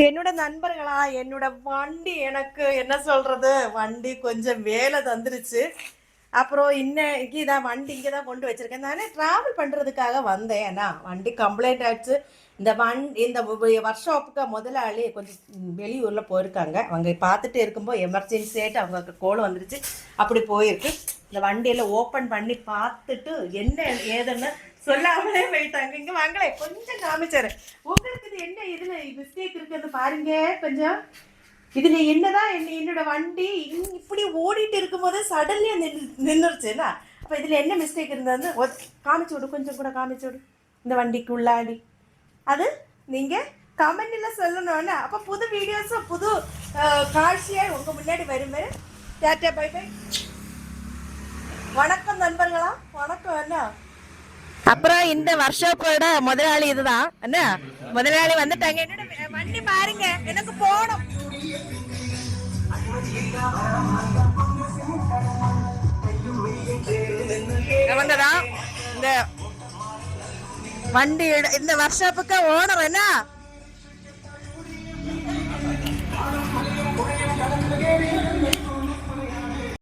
என்னோட நண்பர்களா என்னோட வண்டி எனக்கு என்ன சொல்றது? வண்டி கொஞ்சம் வேலை தந்துருச்சு. அப்புறம் இன்னைக்கு தான் வண்டி இங்கே தான் கொண்டு வச்சிருக்கேன். நானே ட்ராவல் பண்ணுறதுக்காக வந்தேன். ஏன்னா வண்டி கம்ப்ளைண்ட் ஆயிடுச்சு. இந்த வண்டி இந்த ஒர்க் ஷாப்புக்கு முதலாளி கொஞ்சம் வெளியூரில் போயிருக்காங்க. அவங்க பார்த்துட்டு இருக்கும்போது எமர்ஜென்சி ஆகிட்டு அவங்க கோலம் வந்துருச்சு. அப்படி போயிருக்கு. இந்த வண்டியெல்லாம் ஓப்பன் பண்ணி பார்த்துட்டு என்ன ஏதுன்னு சொல்லாமலே போயிட்டாங்க இங்கே வாங்களே கொஞ்சம் காமிச்சாரு உங்களுக்கு இது என்ன இதில் மிஸ்டேக் இருக்குன்னு பாருங்க கொஞ்சம் இதுல என்னதான் என்ன என்னோட வண்டி இங்க இப்படி ஓடிட்டு இருக்கும்போது சடன்லி நின்றுச்சுன்னா அப்ப இதுல என்ன மிஸ்டேக் இருந்தது ஒத்- காமிச்சு விடு கொஞ்சம் கூட காமிச்சு விடு இந்த வண்டிக்கு உள்ளாடி அது நீங்க கமெண்ட்ல சொல்லணும்னா அப்ப புது வீடியோஸும் புது அஹ், காட்சியா உங்க முன்னாடி வருமே டாட்டா பை பை வணக்கம் நண்பர்களா வணக்கம் என்ன அப்புறம் இந்த ஒர்க் முதலாளி இதுதான். என்ன? முதலாளி வந்துட்டாங்க. என்னோட வண்டி பாருங்க எனக்கு போகணும். இவங்க இந்த வண்டி இந்த ஒர்க் ஓனர் என்ன?